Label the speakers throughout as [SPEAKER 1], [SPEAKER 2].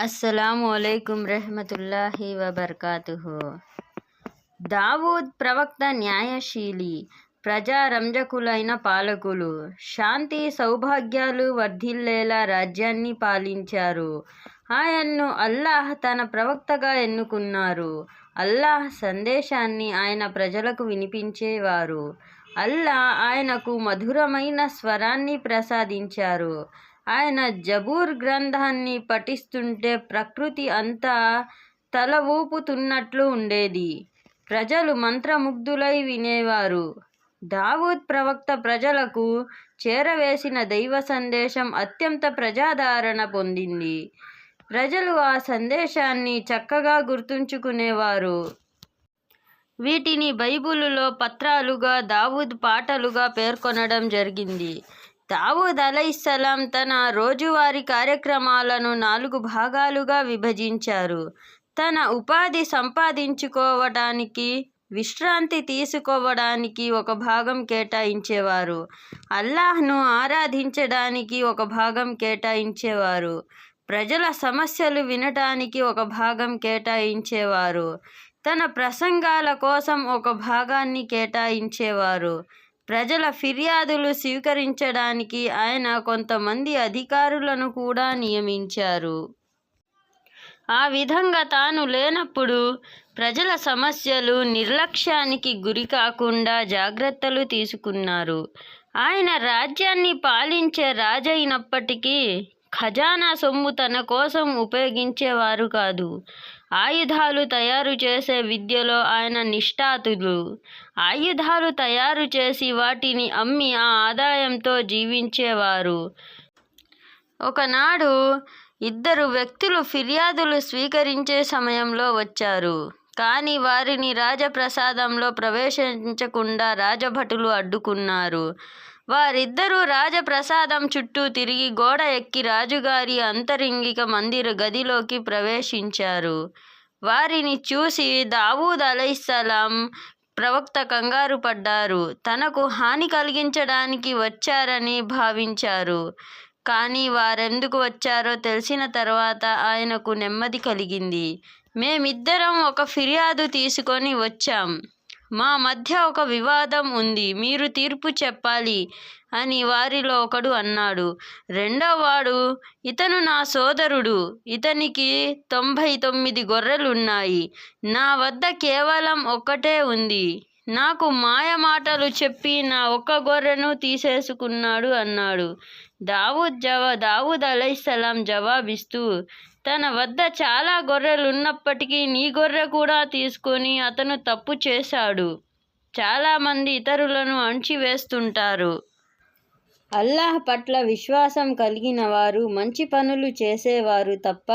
[SPEAKER 1] అస్సలాము అలైకుం రహమతుల్లాహి వబర్కాతుహు. దావూద్ ప్రవక్త న్యాయశీలి ప్రజారంజకులైన పాలకులు శాంతి సౌభాగ్యాలు వర్ధిల్లేలా రాజ్యాన్ని పాలించారు. ఆయన్ను అల్లాహ్ తన ప్రవక్తగా ఎన్నుకున్నారు. అల్లాహ్ సందేశాన్ని ఆయన ప్రజలకు వినిపించేవారు. అల్లా ఆయనకు మధురమైన స్వరాన్ని ప్రసాదించారు. ఆయన జబూర్ గ్రంథాన్ని పఠిస్తుంటే ప్రకృతి అంతా తల ఊపుతున్నట్లు ఉండేది. ప్రజలు మంత్రముగ్ధులై వినేవారు. దావూద్ ప్రవక్త ప్రజలకు చేరవేసిన దైవ సందేశం అత్యంత ప్రజాదరణ పొందింది. ప్రజలు ఆ సందేశాన్ని చక్కగా గుర్తుంచుకునేవారు. వీటిని బైబిలులో పత్రాలుగా దావూద్ పాటలుగా పేర్కొనడం జరిగింది. దావూద్ అలైసలాం తన రోజువారీ కార్యక్రమాలను నాలుగు భాగాలుగా విభజించారు. తన ఉపాధి సంపాదించుకోవడానికి విశ్రాంతి తీసుకోవడానికి ఒక భాగం కేటాయించేవారు. అల్లాహ్ను ఆరాధించడానికి ఒక భాగం కేటాయించేవారు. ప్రజల సమస్యలు వినటానికి ఒక భాగం కేటాయించేవారు. తన ప్రసంగాల కోసం ఒక భాగాన్ని కేటాయించేవారు. ప్రజల ఫిర్యాదులు స్వీకరించడానికి ఆయన కొంతమంది అధికారులను కూడా నియమించారు. ఆ విధంగా తాను లేనప్పుడు ప్రజల సమస్యలు నిర్లక్ష్యానికి గురి కాకుండా జాగ్రత్తలు తీసుకున్నారు. ఆయన రాజ్యాన్ని పాలించే రాజైనప్పటికీ ఖజానా సొమ్ము తన కోసం ఉపయోగించేవారు కాదు. ఆయుధాలు తయారు చేసే విద్యలో ఆయన నిష్ఠాతులు. ఆయుధాలు తయారు చేసి వాటిని అమ్మి ఆ ఆదాయంతో జీవించేవారు. ఒకనాడు ఇద్దరు వ్యక్తులు ఫిర్యాదులు స్వీకరించే సమయంలో వచ్చారు. కానీ వారిని రాజప్రసాదంలో ప్రవేశించకుండా రాజభటులు అడ్డుకున్నారు. వారిద్దరూ రాజప్రసాదం చుట్టూ తిరిగి గోడ ఎక్కి రాజుగారి అంతరింగిక మందిర గదిలోకి ప్రవేశించారు. వారిని చూసి దావూద్ అలైసలాం ప్రవక్త కంగారు పడ్డారు. తనకు హాని కలిగించడానికి వచ్చారని భావించారు. కానీ వారెందుకు వచ్చారో తెలిసిన తర్వాత ఆయనకు నెమ్మది కలిగింది. మేమిద్దరం ఒక ఫిర్యాదు తీసుకొని వచ్చాం. మా మధ్య ఒక వివాదం ఉంది మీరు తీర్పు చెప్పాలి అని వారిలో ఒకడు అన్నాడు. రెండోవాడు ఇతను నా సోదరుడు ఇతనికి తొంభై తొమ్మిది గొర్రెలున్నాయి. నా వద్ద కేవలం ఒక్కటే ఉంది. నాకు మాయ మాటలు చెప్పి నా ఒక్క గొర్రెను తీసేసుకున్నాడు అన్నాడు. దావూద్ జవా దావూద్ అలైసలాం జవాబిస్తూ తన వద్ద చాలా గొర్రెలు ఉన్నప్పటికీ నీ గొర్రె కూడా తీసుకొని అతను తప్పు చేశాడు. చాలామంది ఇతరులను అణచివేస్తుంటారు. అల్లాహ్ పట్ల విశ్వాసం కలిగిన వారు మంచి పనులు చేసేవారు తప్ప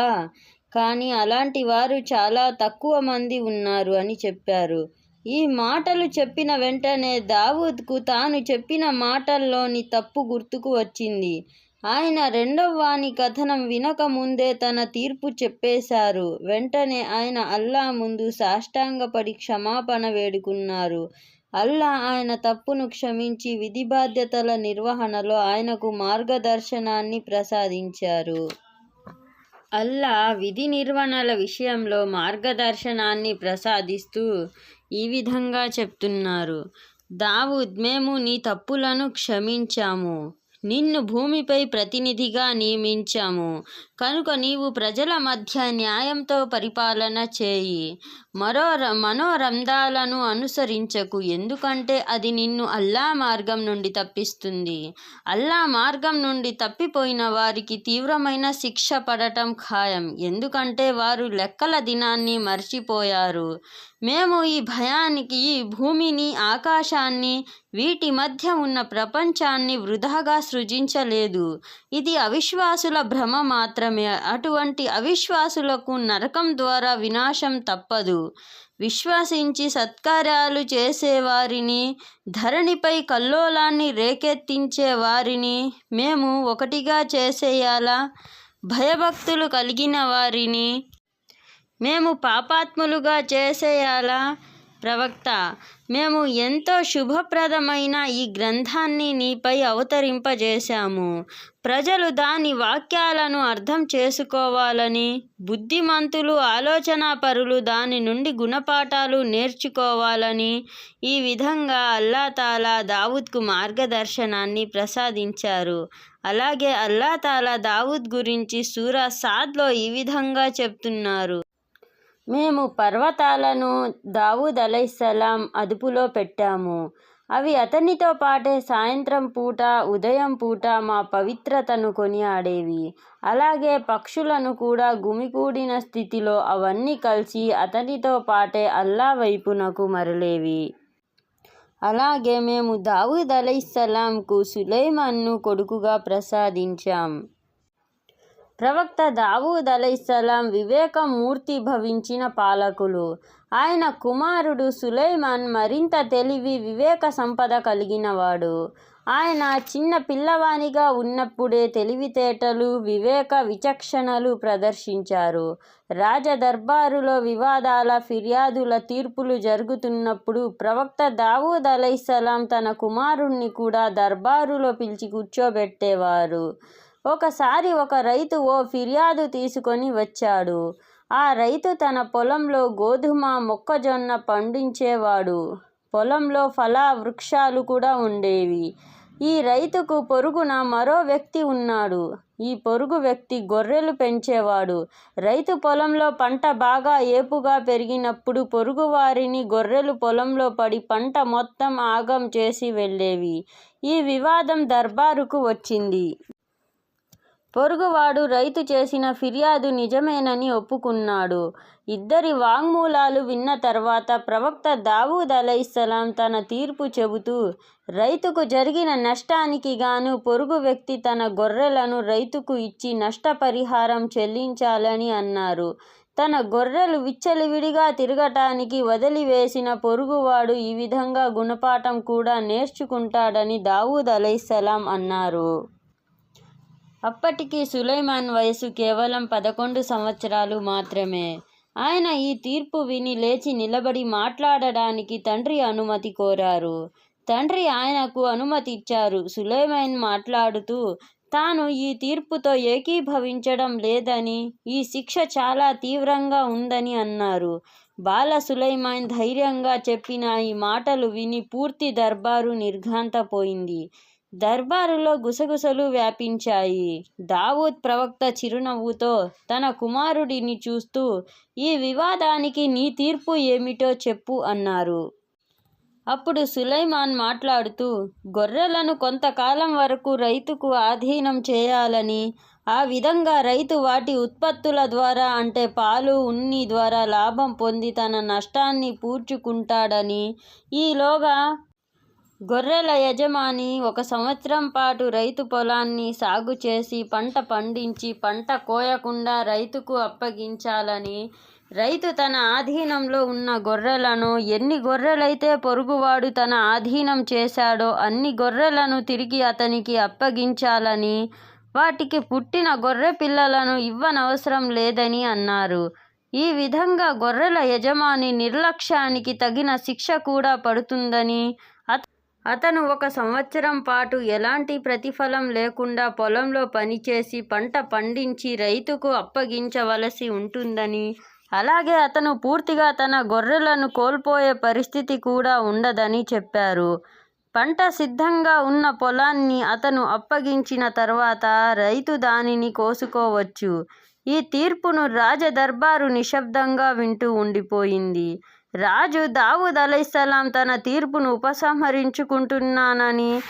[SPEAKER 1] కానీ అలాంటి వారు చాలా తక్కువ మంది ఉన్నారు అని చెప్పారు. ఈ మాటలు చెప్పిన వెంటనే దావూద్కు తాను చెప్పిన మాటల్లోని తప్పు గుర్తుకు వచ్చింది. ఆయన రెండవ వాణి కథనం వినక ముందే తన తీర్పు చెప్పేశారు. వెంటనే ఆయన అల్లా ముందు సాష్టాంగపడి క్షమాపణ వేడుకున్నారు. అల్లా ఆయన తప్పును క్షమించి విధి బాధ్యతల నిర్వహణలో ఆయనకు మార్గదర్శనాన్ని ప్రసాదించారు. అల్లా విధి నిర్వహణల విషయంలో మార్గదర్శనాన్ని ప్రసాదిస్తూ ఈ విధంగా చెప్తున్నారు. దావూద్ మేము నీ తప్పులను క్షమించాము. నిన్ను భూమిపై ప్రతినిధిగా నియమించాము. కనుక నీవు ప్రజల మధ్య న్యాయంతో పరిపాలన చేయి. మరో మనోరంధాలను అనుసరించకు. ఎందుకంటే అది నిన్ను అల్లా మార్గం నుండి తప్పిస్తుంది. అల్లా మార్గం నుండి తప్పిపోయిన వారికి తీవ్రమైన శిక్ష పడటం ఖాయం. ఎందుకంటే వారు లెక్కల దినాన్ని మర్చిపోయారు. మేము ఈ భయానికి ఈ భూమిని ఆకాశాన్ని వీటి మధ్య ఉన్న ప్రపంచాన్ని వృధాగా సృజించలేదు. ఇది అవిశ్వాసుల భ్రమ మాత్రమే. అటువంటి అవిశ్వాసులకు నరకం ద్వారా వినాశం తప్పదు. విశ్వసించి సత్కార్యాలు చేసేవారిని ధరణిపై కల్లోలాన్ని రేకెత్తించే వారిని మేము ఒకటిగా చేసేయాలా? భయభక్తులు కలిగిన వారిని మేము పాపాత్ములుగా చేసేయాలా? ప్రవక్త మేము ఎంతో శుభప్రదమైన ఈ గ్రంథాన్ని నీపై అవతరింపజేశాము. ప్రజలు దాని వాక్యాలను అర్థం చేసుకోవాలని బుద్ధిమంతులు ఆలోచనాపరులు దాని నుండి గుణపాఠాలు నేర్చుకోవాలని ఈ విధంగా అల్లాతాలా దావుద్కు మార్గదర్శనాన్ని ప్రసాదించారు. అలాగే అల్లాతాలా దావుద్ గురించి సూరా సాద్లో ఈ విధంగా చెప్తున్నారు. మేము పర్వతాలను దావూద్ అలైసలాం అదుపులో పెట్టాము. అవి అతనితో పాటే సాయంత్రం పూట ఉదయం పూట మా పవిత్రతను కొనియాడేవి. అలాగే పక్షులను కూడా గుమికూడిన స్థితిలో అవన్నీ కలిసి అతనితో పాటే అల్లా వైపునకు మరలేవి. అలాగే మేము దావూద్ అలైస్సలాంకు సులైమాన్ను కొడుకుగా ప్రసాదించాం. ప్రవక్త దావూద్ అలైసలాం వివేకమూర్తి భవించిన పాలకులు. ఆయన కుమారుడు సులైమాన్ మరింత తెలివి వివేక సంపద కలిగినవాడు. ఆయన చిన్న పిల్లవానిగా ఉన్నప్పుడే తెలివితేటలు వివేక విచక్షణలు ప్రదర్శించారు. రాజదర్బారులో వివాదాల ఫిర్యాదుల తీర్పులు జరుగుతున్నప్పుడు ప్రవక్త దావూద్ అలైసలాం తన కుమారుణ్ణి కూడా దర్బారులో పిలిచి కూర్చోబెట్టేవారు. ఒకసారి ఒక రైతు ఓ ఫిర్యాదు తీసుకొని వచ్చాడు. ఆ రైతు తన పొలంలో గోధుమ మొక్కజొన్న పండించేవాడు. పొలంలో ఫలా వృక్షాలు కూడా ఉండేవి. ఈ రైతుకు పొరుగున మరో వ్యక్తి ఉన్నాడు. ఈ పొరుగు వ్యక్తి గొర్రెలు పెంచేవాడు. రైతు పొలంలో పంట బాగా ఏపుగా పెరిగినప్పుడు పొరుగువారిని గొర్రెలు పొలంలో పడి పంట మొత్తం ఆగం చేసి వెళ్ళేవి. ఈ వివాదం దర్బారుకు వచ్చింది. పొరుగువాడు రైతు చేసిన ఫిర్యాదు నిజమేనని ఒప్పుకున్నాడు. ఇద్దరి వాంగ్మూలాలు విన్న తర్వాత ప్రవక్త దావూద్ అలైసలాం తన తీర్పు చెబుతూ రైతుకు జరిగిన నష్టానికి గాను పొరుగు వ్యక్తి తన గొర్రెలను రైతుకు ఇచ్చి నష్టపరిహారం చెల్లించాలని అన్నారు. తన గొర్రెలు విచ్చలివిడిగా తిరగటానికి వదిలివేసిన పొరుగువాడు ఈ విధంగా గుణపాఠం కూడా నేర్చుకుంటాడని దావూద్ అలైసలాం అన్నారు. అప్పటికి సులైమాన్ వయసు కేవలం పదకొండు సంవత్సరాలు మాత్రమే. ఆయన ఈ తీర్పు విని లేచి నిలబడి మాట్లాడడానికి తండ్రి అనుమతి కోరారు. తండ్రి ఆయనకు అనుమతి ఇచ్చారు. సులైమాన్ మాట్లాడుతూ తాను ఈ తీర్పుతో ఏకీభవించడం లేదని ఈ శిక్ష చాలా తీవ్రంగా ఉందని అన్నారు. బాల సులైమాన్ ధైర్యంగా చెప్పిన ఈ మాటలు విని పూర్తి దర్బారు నిర్ఘాంతపోయింది. దర్బారులో గుసగుసలు వ్యాపించాయి. దావూద్ ప్రవక్త చిరునవ్వుతో తన కుమారుడిని చూస్తూ ఈ వివాదానికి నీ తీర్పు ఏమిటో చెప్పు అన్నారు. అప్పుడు సులైమాన్ మాట్లాడుతూ గొర్రెలను కొంతకాలం వరకు రైతుకు ఆధీనం చేయాలని ఆ విధంగా రైతు వాటి ఉత్పత్తుల ద్వారా అంటే పాలు ఉన్ని ద్వారా లాభం పొంది తన నష్టాన్ని పూడ్చుకుంటాడని ఈలోగా గొర్రెల యజమాని ఒక సంవత్సరం పాటు రైతు పొలాన్ని సాగు చేసి పంట పండించి పంట కోయకుండా రైతుకు అప్పగించాలని రైతు తన ఆధీనంలో ఉన్న గొర్రెలను ఎన్ని గొర్రెలైతే పొరుగువాడు తన ఆధీనం చేశాడో అన్ని గొర్రెలను తిరిగి అతనికి అప్పగించాలని వాటికి పుట్టిన గొర్రె పిల్లలను ఇవ్వనవసరం లేదని అన్నారు. ఈ విధంగా గొర్రెల యజమాని నిర్లక్ష్యానికి తగిన శిక్ష కూడా పడుతుందని అతను ఒక సంవత్సరం పాటు ఎలాంటి ప్రతిఫలం లేకుండా పొలంలో పనిచేసి పంట పండించి రైతుకు అప్పగించవలసి ఉంటుందని. అలాగే అతను పూర్తిగా తన గొర్రెలను కోల్పోయే పరిస్థితి కూడా ఉండదని చెప్పారు. పంట సిద్ధంగా ఉన్న పొలాన్ని అతను అప్పగించిన తర్వాత రైతు దానిని కోసుకోవచ్చు. ఈ తీర్పును రాజదర్బారు నిశ్శబ్దంగా వింటూ ఉండిపోయింది. రాజు దావుద్ అలైసలాం తన తీర్పును ఉపసంహరించుకుంటున్నానని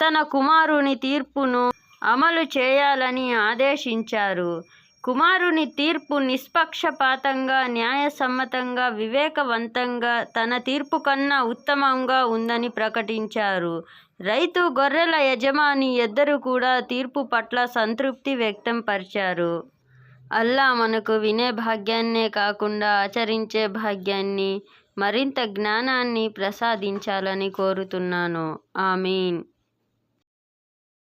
[SPEAKER 1] తన కుమారుని తీర్పును అమలు చేయాలని ఆదేశించారు. కుమారుని తీర్పు నిష్పక్షపాతంగా న్యాయసమ్మతంగా వివేకవంతంగా తన తీర్పు కన్నా ఉత్తమంగా ఉందని ప్రకటించారు. రైతు గొర్రెల యజమాని ఇద్దరు కూడా తీర్పు పట్ల సంతృప్తి వ్యక్తం పరిచారు. అల్లా మనకు వినే భాగ్యాన్నే కాకుండా ఆచరించే భాగ్యాన్ని మరింత జ్ఞానాన్ని ప్రసాదించాలని కోరుతున్నాను. ఆమీన్.